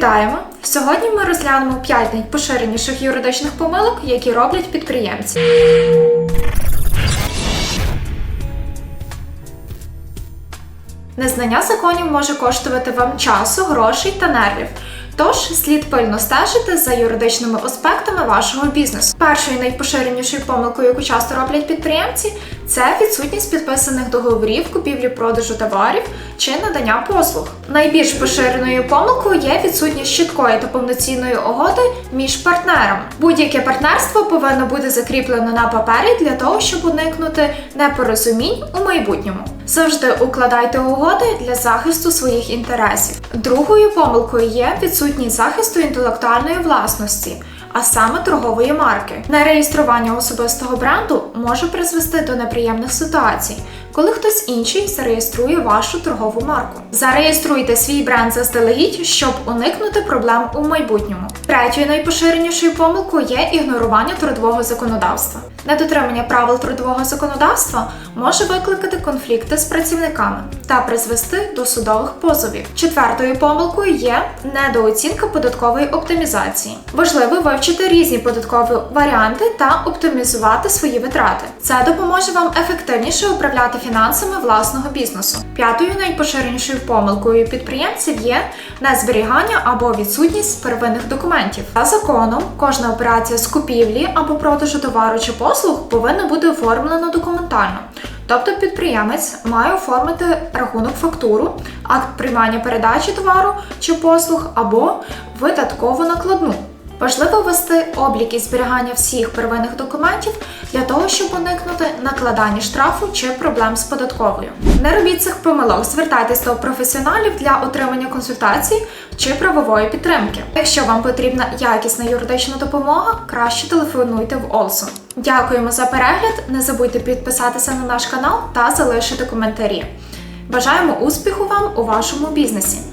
Вітаємо! Сьогодні ми розглянемо 5 найпоширеніших юридичних помилок, які роблять підприємці. Незнання законів може коштувати вам часу, грошей та нервів. Тож слід пильно стежити за юридичними аспектами вашого бізнесу. Першою найпоширенішою помилкою, яку часто роблять підприємці, це відсутність підписаних договорів купівлі-продажу товарів чи надання послуг. Найбільш поширеною помилкою є відсутність чіткої та повноцінної угоди між партнерами. Будь-яке партнерство повинно бути закріплено на папері для того, щоб уникнути непорозумінь у майбутньому. Завжди укладайте угоди для захисту своїх інтересів. Другою помилкою є відсутність захисту інтелектуальної власності. А саме торгової марки. Нереєстрування особистого бренду може призвести до неприємних ситуацій, коли хтось інший зареєструє вашу торгову марку. Зареєструйте свій бренд заздалегідь, щоб уникнути проблем у майбутньому. Третьою найпоширенішою помилкою є ігнорування трудового законодавства. Недотримання правил трудового законодавства може викликати конфлікти з працівниками та призвести до судових позовів. Четвертою помилкою є недооцінка податкової оптимізації. Важливо вивчити різні податкові варіанти та оптимізувати свої витрати. Це допоможе вам ефективніше управляти фінансами власного бізнесу. П'ятою найпоширенішою помилкою підприємців є незберігання або відсутність первинних документів. За законом, кожна операція з купівлі або продажу товару чи послуг повинна бути оформлена документально. Тобто підприємець має оформити рахунок фактуру, акт приймання передачі товару чи послуг або видаткову накладну. Важливо вести облік і зберігання всіх первинних документів для того, щоб уникнути накладання штрафу чи проблем з податковою. Не робіть цих помилок, звертайтесь до професіоналів для отримання консультацій чи правової підтримки. Якщо вам потрібна якісна юридична допомога, краще телефонуйте в ОЛСУ. Дякуємо за перегляд. Не забудьте підписатися на наш канал та залишити коментарі. Бажаємо успіху вам у вашому бізнесі!